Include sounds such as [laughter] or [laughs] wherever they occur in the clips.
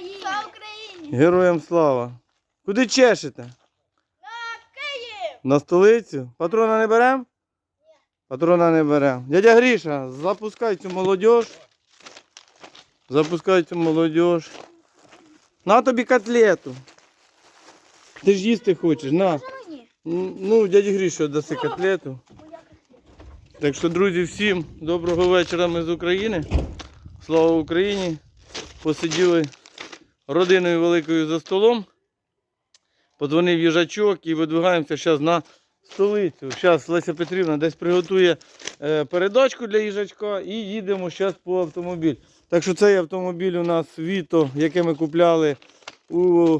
Україні! Слава Україні! Героям слава. Куди чешете? Київ! На столицю? Патрона не берем? Патрона не берем. Дядя Гріша, запускай цю молодіж. Запускай цю молодіж. На тобі котлету. Ти ж їсти хочеш, на. Ну, дяді Гріша даси котлету. Так що, друзі, всім доброго вечора ми з України. Слава Україні! Посиділи родиною великою за столом. Подзвонив їжачок і видвигаємося зараз на столицю. Зараз Леся Петрівна десь приготує е, передачку для їжачка і їдемо зараз по автомобіль. Так що цей автомобіль у нас Віто, яке ми купляли у,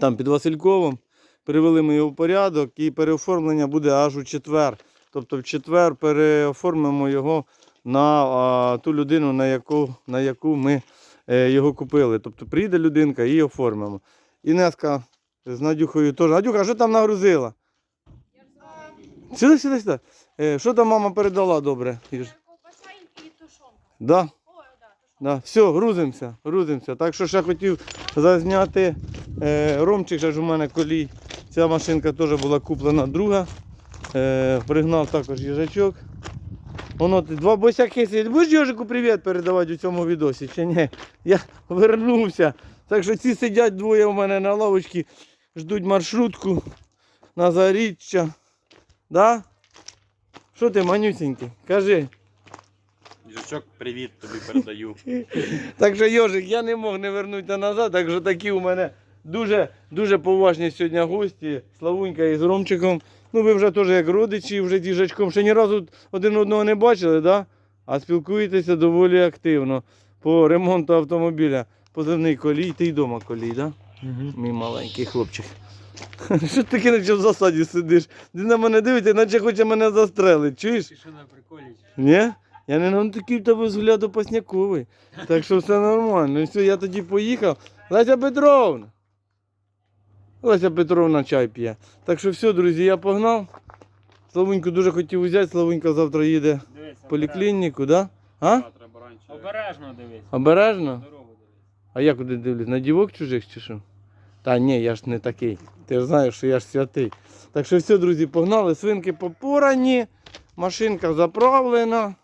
там під Васильковом. Привели ми його в порядок і переоформлення буде аж у четвер. Тобто в четвер переоформимо його на а, ту людину, на яку, на яку ми його купили. Тобто приїде людинка і оформимо. Інеска з Надюхою теж. Надюха, що там нагрузила? Сюди, сюди, сюди. Е, що там мама передала добре? Ковбаса і тушонка. Да? Да. Все, грузимося, грузимося. Так що ще хотів зазняти е, Ромчик, же ж у мене колій. Ця машинка теж була куплена друга. Е, пригнав також їжачок. Воно ти два босяки сидять. Будеш Йожику привіт передавати у цьому відосі чи ні? Я вернувся. Так що ці сидять двоє у мене на лавочці, ждуть маршрутку на заріччя. Да? Що ти, манюсенький? Кажи. Їжачок, привіт тобі передаю. [laughs] Так що, Йожик, я не мог не вернутися назад, так що такі у мене дуже, дуже поважні сьогодні гості. Славунька із Ромчиком. Ну, ви вже теж як родичі, вже з їжачком. Ще ні разу один одного не бачили, да? а спілкуєтеся доволі активно по ремонту автомобіля. Позивний колій, ти й дома колій, да? Мій маленький хлопчик. [laughs] Що ти таке наче в засаді сидиш? Ти на мене дивиться, наче хоче мене застрелити. Чуєш? Ти що на приколі? Ні? Я не на такий в тебе взгляд опасняковий. Так що все нормально. І все, я тоді поїхав. Леся Петровна. Леся Петровна чай п'є. Так що все, друзі, я погнав. Славуньку дуже хотів взяти, Славунька завтра їде в поліклініку, да? А? Обережно дивись. Обережно? А я куди дивлюсь? На дівок чужих чи що? Та ні, я ж не такий. Ти ж знаєш, що я ж святий. Так що все, друзі, погнали. Свинки попорані, машинка заправлена.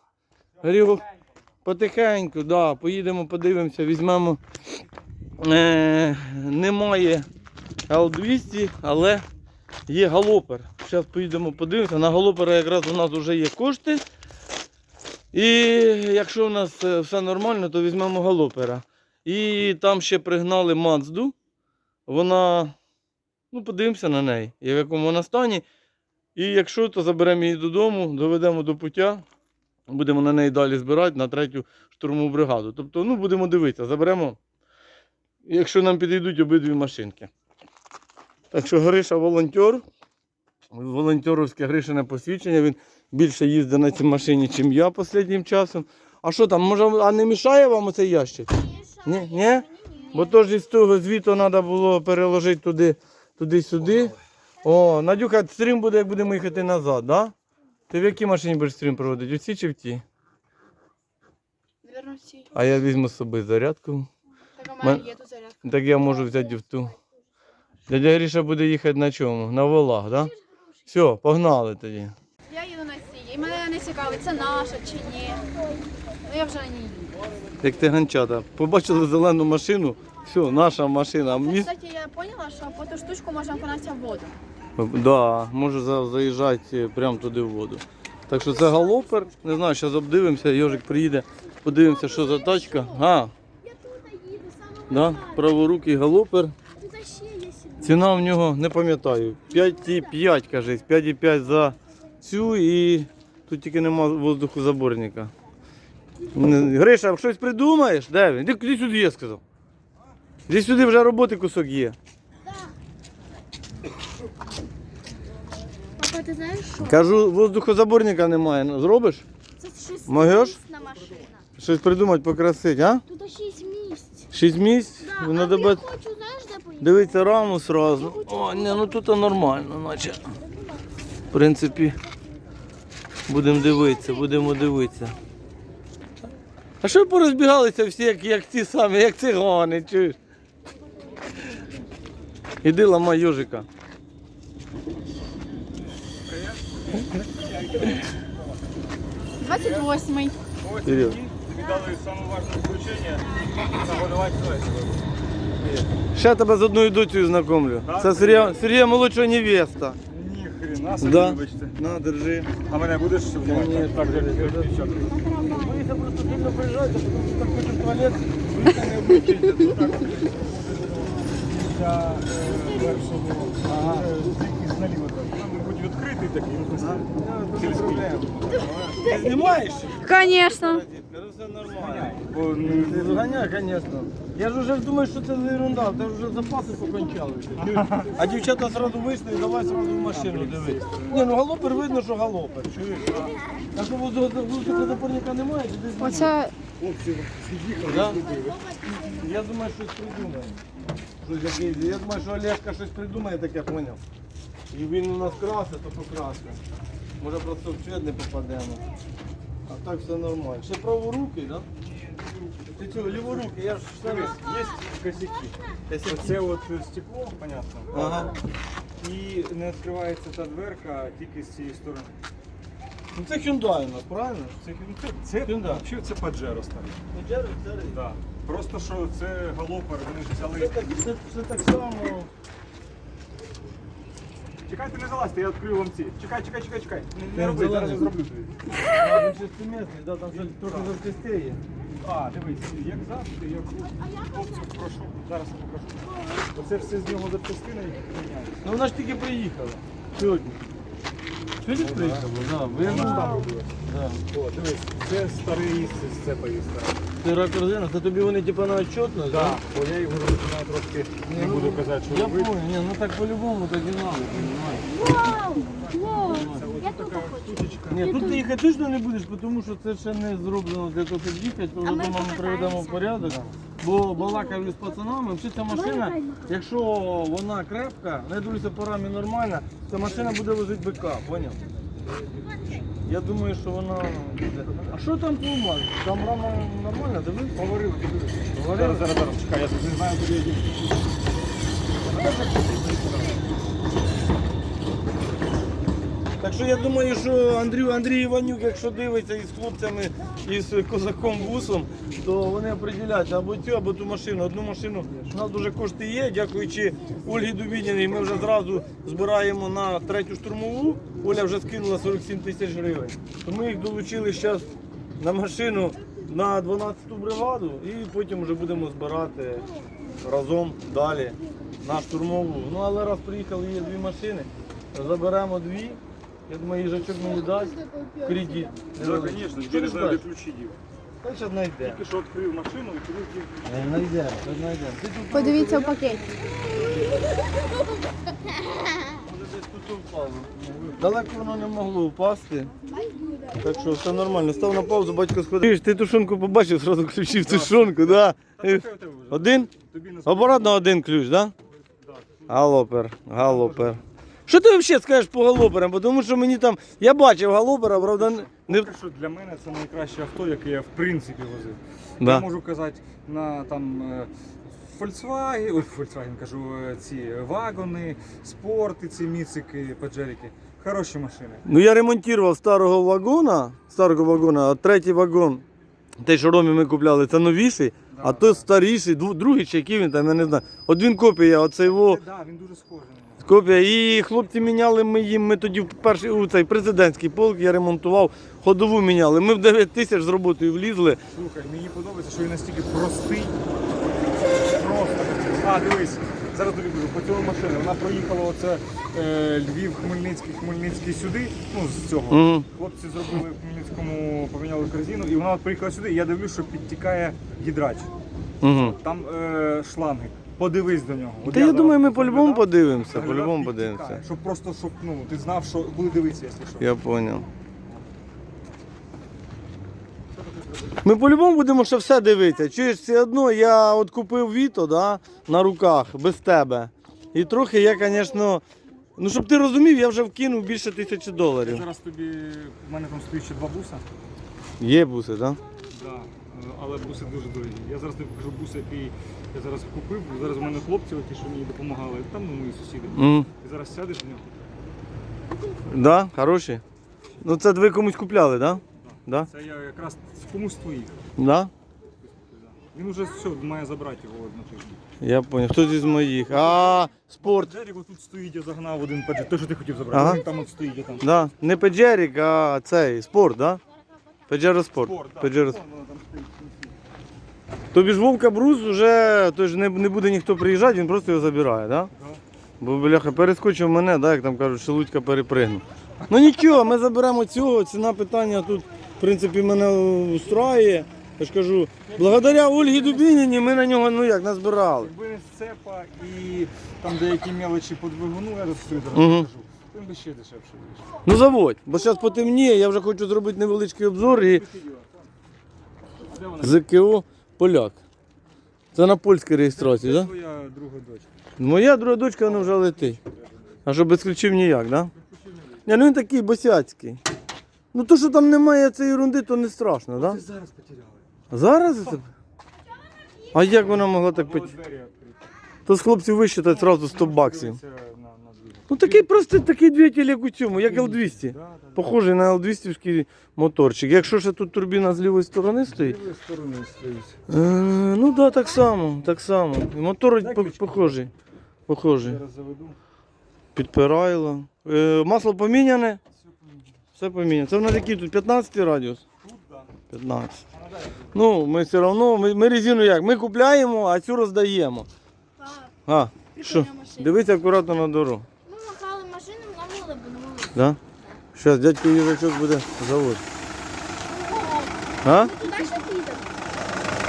Грігу потихеньку, да, поїдемо, подивимося, візьмемо. Е, немає L200, але є галопер. Зараз поїдемо подивимося. На галопера якраз у нас вже є кошти. І якщо у нас е, все нормально, то візьмемо галопера. І там ще пригнали Мацду. Вона, ну, подивимося на неї, в якому вона стані. І якщо, то заберемо її додому, доведемо до пуття, будемо на неї далі збирати на третю штурмову бригаду. Тобто, ну, будемо дивитися, заберемо, якщо нам підійдуть обидві машинки. Так що Гриша волонтер. Волонтеровське Гришине посвідчення. Він більше їздить на цій машині, ніж я останнім часом. А що там, може, а не мішає вам оцей ящик? Ні, ні? Бо то ж із того звіту треба було переложити туди, туди-сюди. О, Надюха, стрім буде, як будемо їхати назад, да? Ти в якій машині будеш стрім проводити? У цій чи в тій? А я візьму з собою зарядку. Так у мене Мен- є тут зарядка. Так я можу взяти в ту. Дядя Гріша буде їхати на чому? На волах, да? Все, погнали тоді. Я їду на цій. І мене не цікавить, це наша чи ні. Ну я вже на ній їду. Як ти ганчата. Побачили зелену машину, все, наша машина. А міс... Кстати, я поняла, що по ту штучку можна окунатися в воду. Да, може за- заїжджати прямо туди в воду. Так що це галопер. Не знаю, зараз обдивимося, Йожик приїде, подивимося, що за тачка. А, Я тут їду, саме да, праворукий галопер. Тут ще. Ціна в нього не пам'ятаю. 5,5, каже, 5,5 за цю і тут тільки нема воздухозаборника. Не- Гриша, щось придумаєш? Де він? Іди, сюди, я сказав. Іди сюди вже роботи кусок є. Папа, ти знаєш що? Кажу, воздухозаборника немає. Ну, Зробиш? Це Могеш? місна машина. Щось придумати, покрасити, а? Тут шість місць. Шість місць? Да, Надо а я хочу, де раму сразу. О, ні, ну тут нормально, наче. В принципі, будемо дивитися, будемо дивитися. А що порозбігалися всі, як, як ті самі, як цигани, чуєш? Іди ламай йожика. Двадцять восьмий. Дали саме важне включення нагодувати Ще тебе з одною доцею знакомлю. Це Сергія, Сергія молодшого невеста. Ні, хрена собі, Да. вибачте. На, держи. А мене будеш знімати? Ні, так, ні, держи, ні, дівчатка. Боїться просто сильно приїжджати, тому що так хоче в туалет, вийти не вміститься. Для е, першого ага. тільки наліво так. Там, мабуть, відкритий такий, ну, сільський. Ти знімаєш? Конечно. Ну все нормально. Бо зганяй, звісно. Я ж вже думаю, що це за ерунда, ти вже запаси покончали. А дівчата одразу вийшли і давай одразу в машину дивись. Ні, ну галопер видно, що галопер, чуєш? А що воздуха запорника немає, ти десь. Оце Да? Я думаю, щось придумає. Щось якесь- Я думаю, що Олежка щось придумає, таке поняв. І він у нас красить, то покрасить. Може просто в цвет не попадемо. А так все нормально. Ще праворуки, так? Да? Ти цього, ліворуки, я ж сам. є косяки. Косяки. Оце от стекло, понятно. Ага. І не відкривається та дверка тільки з цієї сторони. Ну це Hyundai у нас, правильно? Це, ну, це, це, Hyundai. взагалі це Pajero старий. Pajero, старий. Да. Просто що це галопер, вони ж Це взяли. так, це, це так само. Чекайте, не залазьте, я відкрию вам ці. Чекай, чекай, чекай, чекай. Не, не роби, зараз я зроблю тобі. А, він шестимісний, да, там щось трохи завчастіє. А, дивись, як завжди, я хлопців прошу. Зараз я покажу. Оце все з нього запчастина і міняється. Ну вона ж тільки приїхала. Сьогодні. Сьогодні ж приїхала, да. Виявилося. ж там. Да. О, дивись, це старий з цепою старий. Ти ракорзина, це тобі вони типу на отчетність, Так, бо я його починаю трошки, не буду казати, що Я робити. понял, ні, ну так по-любому так і надо, понимаєш. Це от така штучечка. Ні, тут ти їхати точно не будеш, тому що це ще не зроблено для того, щоб їхати, то вже ми дома ми приведемо в порядок. Бо балакав із пацанами, взагалі ця машина, якщо вона крепка, не дивлюся по рамі нормальна, то машина буде возити бика, поняв? Я думаю, що вона буде. А що там по умах? Там рама нормальна, дивись? Говорили. Говорили? Зараз, зараз, зараз, чекай, я тут не знаю, куди я їду. Так що я думаю, що Андрій, Андрій Іванюк, якщо дивиться із хлопцями, із козаком Вусом, то вони определяють або цю, або ту машину. Одну машину у нас дуже кошти є, дякуючи Ольгі Дубініній, ми вже зразу збираємо на третю штурмову. Оля вже скинула 47 тисяч гривень. То ми їх долучили зараз на машину на 12-ту бригаду і потім вже будемо збирати разом далі на штурмову. Ну але раз приїхали, є дві машини, заберемо дві. Я думаю, їжачок мені дасть кредит. Що ти знаю, де скажеш? ключі дів. Та зараз знайде. Тільки що відкрив машину і туди дів. Знайдемо, знайдемо. Ти тут подивіться в пакеті. Може десь тут впало. Далеко воно не могло впасти. Так що все нормально. Став на паузу, батько сходив. Ти тушонку побачив, одразу включив тушонку, да? Вже? Один? Тобі на Оборотно один ключ, да? Так. Галопер, галопер. Що ти взагалі скажеш по галоперам? Бо Тому що мені там. Я бачив галопера, правда, не. Поки що для мене це найкраще авто, яке я в принципі возив. Да. Я можу казати на там е, Volkswagen, ой, Volkswagen кажу, е, ці вагони, спорти, ці міцики, паджерики. Хороші машини. Ну я ремонтував старого вагона, старого вагона, а третій вагон, той, що Ромі ми купляли, це новіший, а той старіший, другий чи який він там, я не знаю. От він копія, оце його Так, да, він дуже схожий. Копія. І хлопці міняли ми їм, ми тоді в перший у цей президентський полк я ремонтував, ходову міняли. Ми в 9 тисяч з роботою влізли. Слухай, мені подобається, що він настільки простий. Просто. А, дивись, зараз тобі кажу, по цьому машині. Вона проїхала оце е, Львів, Хмельницький, Хмельницький сюди. Ну, з цього. Мгм. Хлопці зробили в Хмельницькому, поміняли корзину, і вона от приїхала сюди, і я дивлюсь, що підтікає гідрач. Угу. Там е, шланги. Подивись до нього. От Та я зараз думаю, ми по-любому подивимося, заглядав, по-любому подивимося. Щоб просто, щоб ну, ти знав, що буде дивитися, якщо що. Я зрозумів. Ми по-любому будемо ще все дивитися. Чуєш, все одно я от купив Віто да, на руках без тебе. І трохи я, звісно. Ну, щоб ти розумів, я вже вкинув більше тисячі Я доларів. зараз тобі, в мене там стоїть ще два буса. Є буси, так? Да? Але буси дуже дорогі. Я зараз тобі покажу бус, який я зараз купив. Зараз у мене хлопці, ті, що мені допомагали, там ну, мої сусіди. М. Ти зараз сядеш в нього. Да, хороші. Ну це ви комусь купляли, да? Да? Це я якраз комусь з твоїх. Да? Він уже все, має забрати його на тиждень. Я понял. Хтось із моїх. А, спорт. Джерік тут стоїть, я загнав один педжет. Той, що ти хотів забрати. Ага. Він там от стоїть, я там. Да. Не Педжерік, а цей спорт, да? Вон воно там стоїть. Тобі ж Вовка Брус вже тож не, не буде ніхто приїжджати, він просто його забирає, да? Да. Бо бляха перескочив мене, да, як там кажуть, шелудька перепригнув. Ну нічого, ми заберемо цього. Ціна питання тут, в принципі, мене устраює. Я ж кажу, благодаря Ольгі Дубініні ми на нього ну як назбирали. Якби не сцепа і там деякі мелочі по двигуну, я зараз Мгм. покажу. Він би ще дешевше вийшов. Ну заводь, бо зараз потемніє, я вже хочу зробити невеличкий обзор і Де вона? ЗКО Поляк. Це на польській реєстрації, Це так? Да? твоя друга дочка. Моя друга дочка вона вже летить. А що без ключів ніяк, да? Ні, ну він такий босяцький. Ну то, що там немає цієї ерунди, то не страшно, да? Ти зараз потеряли. Зараз це? А як вона могла так Було пити? двері відкриті. То з хлопців висчитати одразу 100 баксів. Дивиться. Ну такий просто такий двигатель, як у цьому, як L200. Да, да, да. Похожий на L200 моторчик. Якщо ще тут турбіна з лівої сторони стоїть. З лівої сторони стоїть. Е, ну так, да, так само, так само. І Мотор похожий. Похожий. Підпирайло. Е, масло поміняне. Все поміняно. Це в нас який тут 15 радіус? Тут, да. 15. Ну, ми все одно, ми, ми резину як? Ми купляємо, а цю роздаємо. Так, А, що? Дивіться акуратно на дорогу. Ми махали машину, на вулиці, на вулиці. Да? Зараз дядько їжачок буде заводити. А?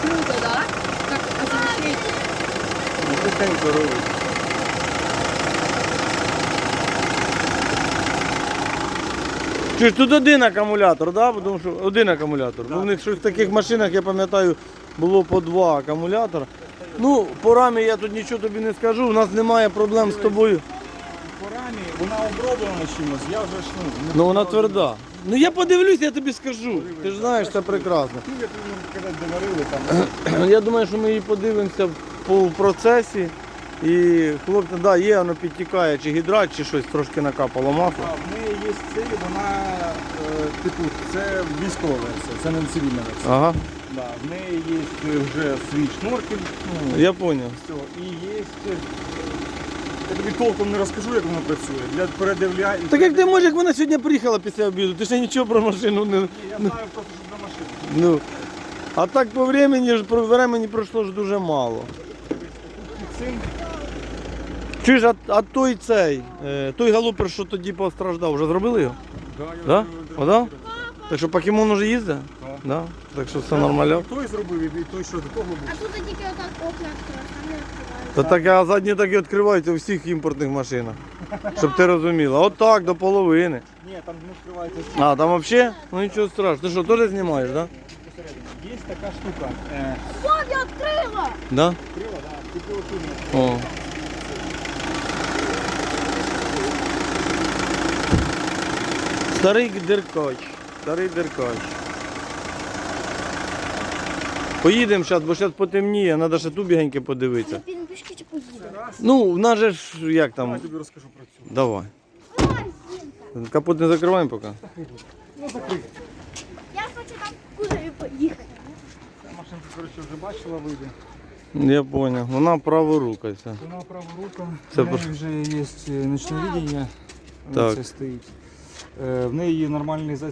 Круто, так? Так, а звучить. Ну, тихенько робить. Чи ж тут один акумулятор, да? Тому що один акумулятор. Ну, в них щось в таких машинах, я пам'ятаю, було по два акумулятора. Ну, по рамі я тут нічого тобі не скажу, у нас немає проблем з тобою. По вона оброблена чимось, я вже ж ну, не Ну вона тверда. Ну я подивлюсь, я тобі скажу. Ти ж знаєш, це прекрасно. Ну, я тобі можу де варили там. [clears throat] Я думаю, що ми її подивимося в- по в процесі. І хлопці, да, є, воно підтікає, чи гідрат, чи щось трошки накапало масло. А, в неї є ціль, вона е, типу, це військова версія, це не цивільна версія. Ага, Да, в неї є е, вже свій шноркель. Ну, я зрозумів. все. І є. е, Я тобі толком не розкажу, як воно працює. Для передивляння. Так як ти можеш, як вона сьогодні приїхала після обіду, ти ще нічого про машину не. Я знаю просто, що для машини. Ну. А так по времени про времени пройшло ж дуже мало. Цим Чи ж, а, а той цей, е, той галупер, що тоді постраждав, вже зробили його? да, я Да? вже да? Так що покемон уже їздить? Так. Да. Так що все нормально. І той зробив, і той, що до того був. А тут тільки отак окна відкриваєш, там не відкриваєш. Та так а задні так і відкриваються у всіх імпортних машинах. Щоб ти розуміла. Отак, до половини. Ні, там не відкривається А, там взагалі? Ну нічого страшного. Ти що, теж знімаєш, так? посередині. Є така штука. Е, О, я відкрила! Да? крила, да, типу отут. О. Старий деркач. Старий деркач. Поїдемо зараз, бо зараз потемніє, треба ще ту бігеньки подивитися. Пішки чи поїдемо? Ну, в нас же ж як Давай там. тобі розкажу про цю. Давай. Капот не закриваємо поки. Ну, закрий. Я хочу там в кузові поїхати. Ця машинка, коротше, вже бачила, вийде. Я зрозумів. Вона праворука вся. Вона права рука. Це в неї вже є е, ночне видіння. Так. Це стоїть. Е, В неї є нормальний. Ну,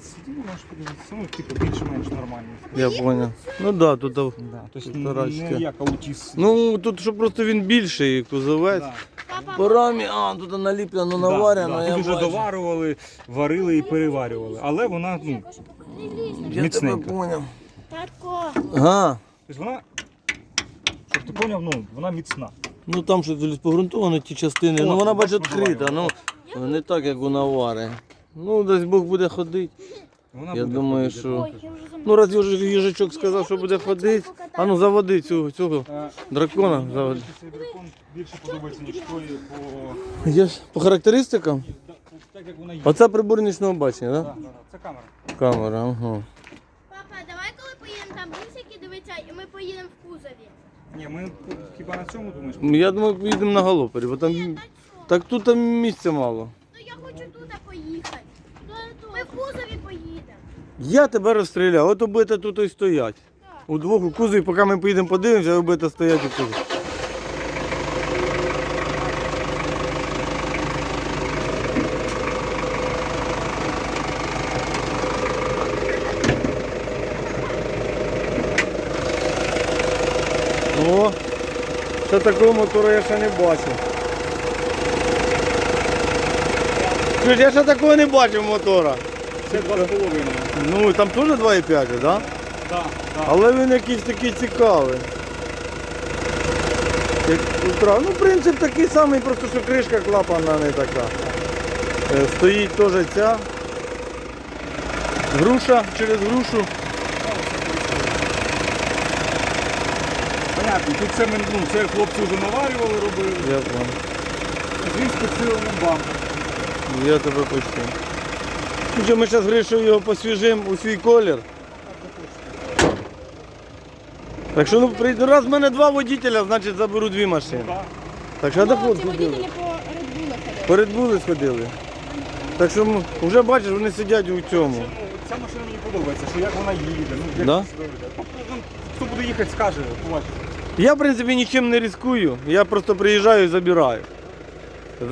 можеш подивитися. Ну, типу, більш-менш нормальний. Я зрозумів. Ну так, да, тут. Да. Тобто Тарасика. не як аутіс. Ну, тут що просто він більший, кузовець. Да. По рамі, а, тут наліплено, наварено. да. я Тут вже бачу. доварювали, варили і переварювали. Але вона, ну, Я поняв. Ага. тобто вона, щоб ти поняв, ну, вона міцна. Ну там щось погрунтовано ті частини. О, ну вона бачить відкрита. Ну не так, як у навари. Ну, десь Бог буде ходити. Вона Я буде думаю, ходити. що. Ой, я вже замовила. Ну раз їж- їжачок сказав, що буде ходити. А ну заводи цього, цього Е, дракона. Мені, Заводи. Цей дракон більше подобається, ніж той по... Є ж по характеристикам? Так як вона є. Оце прибор нічного бачення, Да, так? да, да. Це камера. Да? Камера, ага. Папа, давай коли поїдемо там бусики дивиться, і ми поїдемо в кузові. Ні, ми хіба на цьому думаєш? Я думаю, поїдемо на галопері, бо там. Так тут там місця мало. Ну я хочу туди поїхати. Ми в кузові поїдемо. Я тебе розстріляв, от ви тут і стоять. Удвох у кузові, поки ми поїдемо подивимося, ви будете стояти у кузові. О, ще такого мотора я ще не бачив. Я ще такого не бачив мотора. Це два з половиною. Ну, там теж 2,5, так? Да? Так, так. Але він якийсь такий цікавий. Як утра. Ну, принцип такий самий, просто що кришка клапана не така. Е, Стоїть теж ця. Груша через грушу. Понятно, тут це, ми, ну, це хлопці вже наварювали, робили. Я, понял. Він з підсиленим я тебе почув. Ну що, ми зараз Гришою його посвіжимо у свій колір. Так що ну, при- ну, раз в мене два водителя, значить заберу дві машини. Так. Що треба Хлопці, хлопці. водителі по Red Bull ходять. Перед були сходили. Так що м, вже бачиш, вони сидять у цьому. Ну, ця машина мені подобається, що як вона їде, ну як Да? себе веде. Ну, ну, Хто буде їхати, скаже, побачиш. Я, в принципі, нічим не ризикую. Я просто приїжджаю і забираю.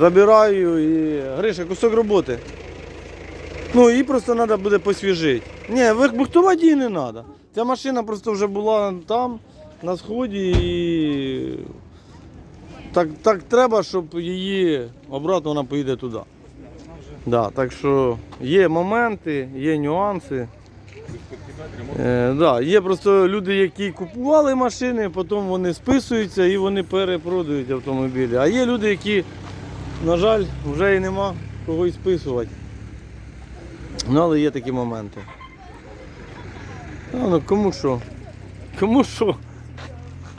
Забираю і. Гриша, кусок роботи. Ну і просто треба буде посвіжити. Ні, вибухтувати її не треба. Ця машина просто вже була там, на сході і. Так, так треба, щоб її обратно вона поїде туди. Да, так що є моменти, є нюанси. Е, да, є просто люди, які купували машини, потім вони списуються і вони перепродають автомобілі. А є люди, які, на жаль, вже і нема кого і списувати. Ну, але є такі моменти. А, ну кому що? Кому що?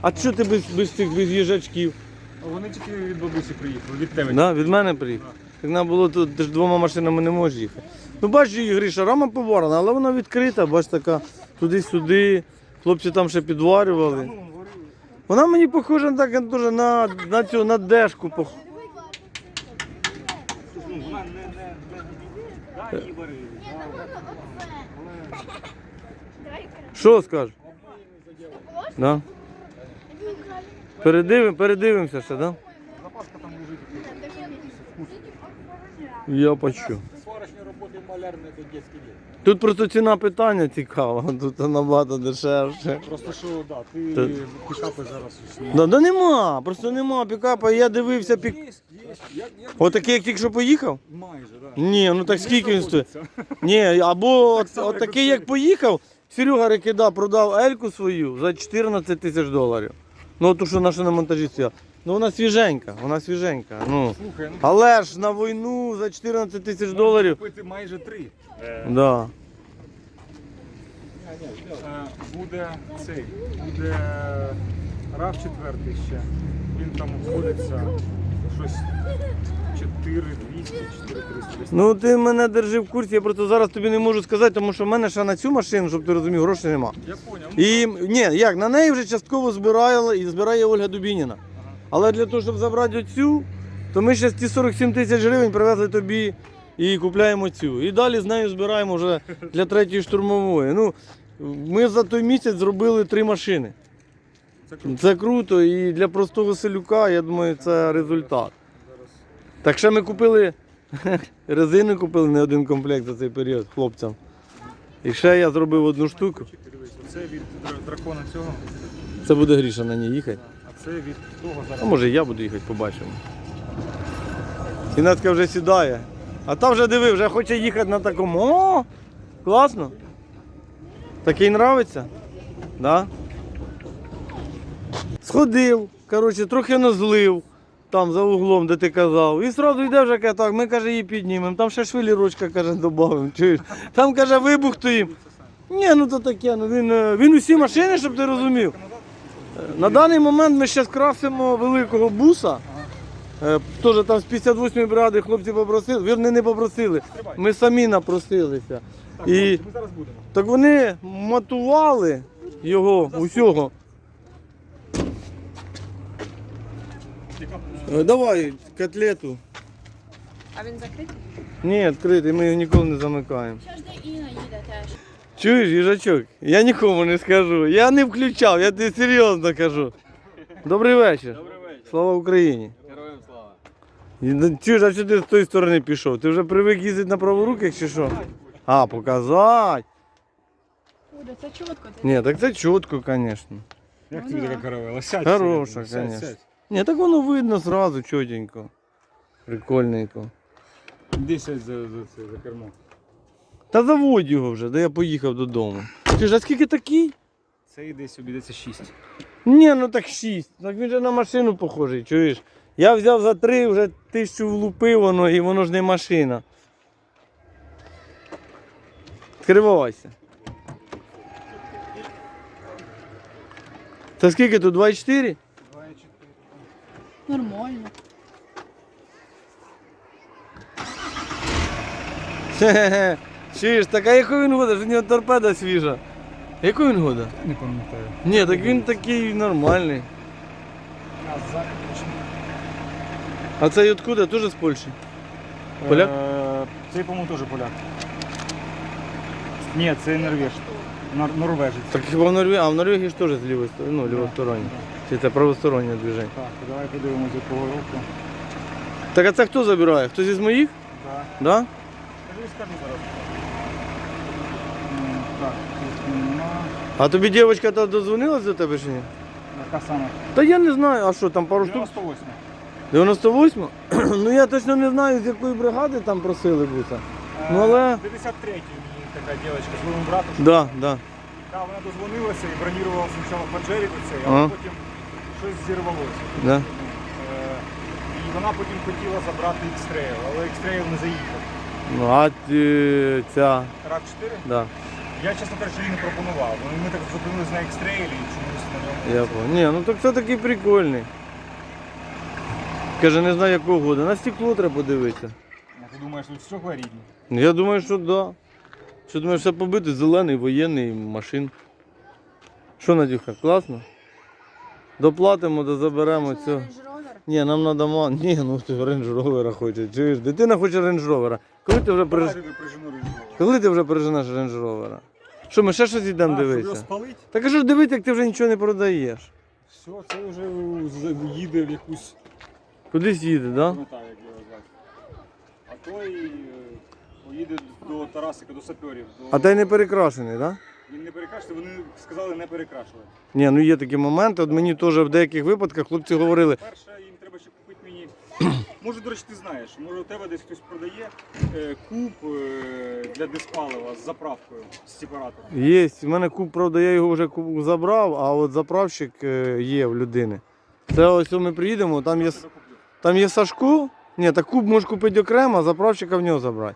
А що ти без, без цих без їжачків? А Вони тільки від бабусі приїхали, від тебе. Да, від мене приїхав. Так нам було тут, ти ж двома машинами не можеш їхати. Ну бачиш, її, Гриша, рама поварена, але вона відкрита, бач така туди-сюди. Хлопці там ще підварювали. Ну. Вона мені похожа так дуже на, на цю на дешку. Ну, вона не, не, не... Що скажеш? Да? Передивим, передивимося ще, да? Запаска там лежить. Я почув. Сварочні роботи малярні до дітських літ. Тут просто ціна питання цікава, тут набагато дешевше. Просто що, да, ти Та- пікапи зараз усі. Да, да нема, просто нема пікапа. Я дивився пік. Є, є. Отакий, як тільки що поїхав? майже, да. Ні, ну так скільки він стоїть? Ні, або от, само, от такий, як поїхав, Серега Рекида продав Ельку свою за 14 тисяч доларів. Ну, ту, що наша на монтажі стояла. Ну вона свіженька, вона свіженька. Ну. Слухай, ну Але ж на війну за 14 тисяч доларів. купити майже три. Да. Е, Буде цей, буде RAV 4 ще. Він там обходиться щось 4200, 4300. Ну ти мене держи в курсі, я просто зараз тобі не можу сказати, тому що в мене ще на цю машину, щоб ти розумів, грошей нема. Я поняв. І ні, як, на неї вже частково збирала і збирає Ольга Дубініна. Але для того, щоб забрати оцю, то ми ще ті 47 тисяч гривень привезли тобі і купляємо цю. І далі з нею збираємо вже для третьої штурмової. Ну, ми за той місяць зробили три машини. Це круто. Це круто і для простого селюка, я думаю, це результат. Так ще ми купили [laughs] резину, купили не один комплект за цей період хлопцям. І ще я зробив одну штуку. Це від дракона цього, Це буде гріша на ній їхати. а це від того А може я буду їхати, побачимо. Інетка вже сідає. А та вже диви, вже хоче їхати на такому. О, класно. Такий нравиться? Да? Сходив, коротше, трохи назлив там за углом, де ти казав. І одразу йде вже каже, так, ми каже, її піднімемо. Там ще швилірочка, каже, додамо. Чуєш? Там каже, вибухтуємо. Ні, ну то таке, ну він, е, він усі машини, щоб ти розумів. На даний момент ми ще красимо великого буса. Е, Теж там з 58-ї бригади хлопці попросили. Вони не попросили. Ми самі напросилися. І ми зараз будемо. так вони матували його, усього. Е, Давай котлету. А він закритий? Ні, відкритий, ми його ніколи не замикаємо. Ще ж де Інна їде теж. Чуєш, їжачок? Я нікому не скажу. Я не включав, я тобі серйозно кажу. Добрий вечір. Добрий вечір. Слава Україні. Героям слава. І, ну, Чуєш, а що ти з тої сторони пішов? Ти вже привик їздити на праворуких чи що? А, показати. Буде, це чітко. Це... Ні, так це чітко, звісно. Як Ну тобі да. така каравела? Сядь. Хороша, сядь, сядь, конечно. сядь. Ні, так воно видно зразу чотенько. Прикольненько. Іди сядь за, за, це, за кермо. Та заводь його вже, де я поїхав додому. Ти ж, а скільки такий? Це десь обійдеться 6. Ні, ну так шість. Так він же на машину похожий, чуєш? Я взяв за три, вже тисячу влупив воно, і воно ж не машина. Відкривайся. Та скільки тут? 2,4? Нормально. Хе-хе-хе. Чуєш, так а якого він года? У нього торпеда свіжа. Якого він года? Не пам'ятаю. Ні, так він такий нормальний. А цей откуда? Теж з Польщі? Поляк? Е, Цей, по-моєму, теж поляк. Ні, це норвеж. Нор- Норвежець. Так хіба в Норвегії, а в Норвегії ж теж з лівої сторони, ну, лівостороннє. Чи це правостороннє движення. Так, давай подивимося з якого року. Так а це хто забирає? Хтось із моїх? Так. Да? Скажи, скажи зараз. М, Так, тут нема. А тобі дівчинка та дозвонилась до тебе чи ні? Яка саме? Та я не знаю, а що там пару штук? 98. 98? [clears throat] ну я точно не знаю, з якої бригади там просили бути. Ну, але- 53 мені така дівчинка з моїм братом. Да, да. Та вона дозвонилася і бронювала спочатку Паджері до цей, Ага. а потім щось зірвалося. Да. Е, І вона потім хотіла забрати X-Trail, але X-Trail не заїхав. Ну, а е, ця, Рак 4? да. Я, чесно кажучи, їй не пропонував. Ну, Ми так зупинилися на X-Trail і чомусь на ньому. Я понял. Ні, ну так це такий прикольний. Каже, не знаю якого года. На стекло треба подивитися. А ти думаєш, тут стекла рідні? Ну, Я думаю, що да. Що думаєш, все побити, зелений, воєнний, машин. Що, Надюха, класно? Доплатимо, дозаберемо цього. Ні, нам треба ма. Ні, ну ти рейндж ровера хоче. Чуєш? Дитина хоче рейндж ровера. Коли ти вже переж... Коли ти вже переженеш рейндж ровера? Що, ми ще щось йдемо дивитися? Так а що ж дивити, як ти вже нічого не продаєш? Все, це вже їде в якусь, Кудись їде, так? не Да? пам'ятаю, як його звати. А той е, поїде до Тарасика, до саперів. До... А той не перекрашений, так? Він не перекрашує, вони сказали не перекрашувати. Ні, ну є такі моменти. От мені теж в деяких випадках хлопці говорили, Перше, їм треба ще купити мені. [clears throat] Може, до речі, ти знаєш, може у тебе десь хтось продає е, куб е, для диспалива з заправкою, з сепаратором. Є, в мене куб, правда, я його вже куб забрав, а от заправщик е, є в людини. Це ось ми приїдемо, там є, Я тебе куплю. там є Сашко. Ні, так куб можеш купити окремо, а заправщика в нього забрати.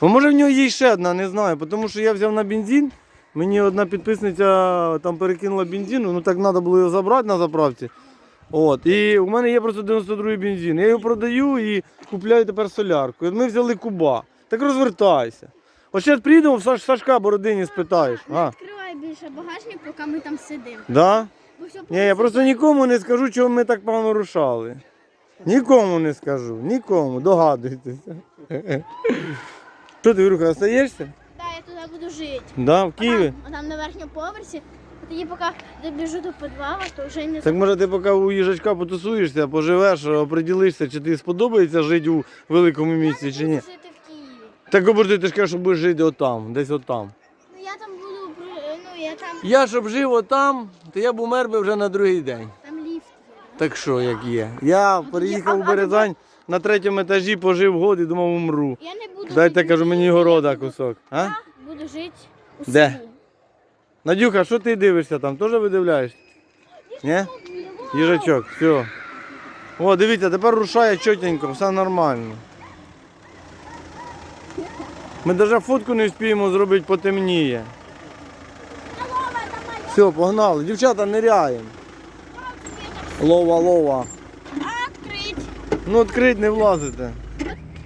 Бо може в нього є ще одна, не знаю, тому що я взяв на бензин, мені одна підписниця там перекинула бензин, ну так треба було його забрати на заправці. От, і у мене є просто 92-й бензин. Я його продаю і купляю тепер солярку. І ми взяли куба. Так розвертайся. От зараз приїдемо в Саш, Сашка Бородині спитаєш. Не А, відкривай більше багажник, поки ми там сидимо. да? Бо все Ні, я просто нікому не скажу, чого ми так погано рушали. Нікому не скажу, нікому, догадуйтеся. Що ти, Вірюха, остаєшся? Да, я туди буду жити. Да, в Києві? Там, там на верхньому поверсі. А тоді, поки добіжу до підвала, то вже не Так може ти поки у їжачка потусуєшся, поживеш, оприділишся, чи тобі сподобається жити у великому місті, чи ні. буду жити в Києві. Так обожди, ти ж кажеш, що будеш жити отам, десь отам. Ну я там буду, при- ну я там, Я щоб жив отам, то я б умер би вже на другий день. там ліфт є. Так що, як є. Я переїхав у Березань на третьому етажі, пожив год і думав, умру. Я не буду Дайте, жити кажу, мені города кусок. А? Я буду жити у Де? Надюха, що ти дивишся там? Теж видивляєшся? Ні? Їжачок, все. О, дивіться, тепер рушає чотенько, все нормально. Ми навіть фотку не встигнемо зробити, потемніє. Все, погнали. Дівчата, ниряємо. Лова, лова. Відкрить. Ну, відкрить, не влазите.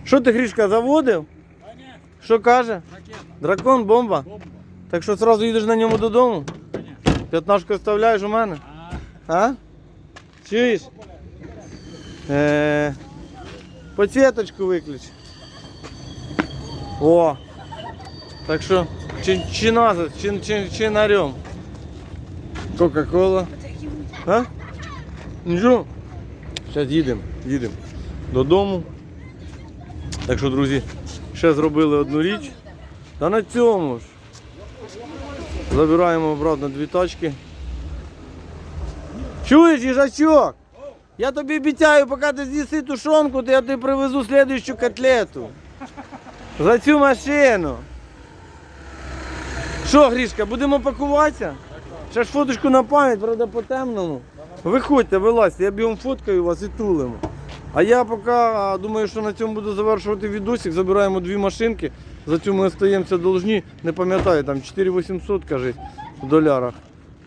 Що ти, Грішка, заводив? Що каже? Дракон, бомба? Так що одразу їдеш на ньому додому? П'ятнашку оставляєш у мене? А? Чуєш? Е, Подсвіточку виключ. О! Так що, чи, чи назад, чи, чи, чи нарем. Кока-кола. А? Нічого. Зараз їдемо, їдемо Додому. Так що, друзі, ще зробили одну річ. Та на цьому ж. Забираємо обратно дві тачки. Чуєш, їжачок? Я тобі обіцяю, поки ти з'їси тушонку, то я тобі привезу слідуючу котлету. За цю машину. Що, Грішка, будемо пакуватися? Ще ж фоточку на пам'ять, правда, по темному. Виходьте, вилазьте, я бігом фоткаю вас і тулимо. А я поки думаю, що на цьому буду завершувати відосик. Забираємо дві машинки. За цю ми остаємося должні. Не пам'ятаю, там 4800, кажуть, в долярах.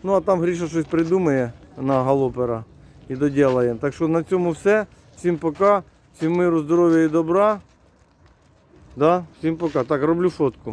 Ну а там Гріша щось придумає на галопера і доділає. Так що на цьому все. Всім пока, всім миру, здоров'я і добра. Да? Всім пока. Так, роблю фотку.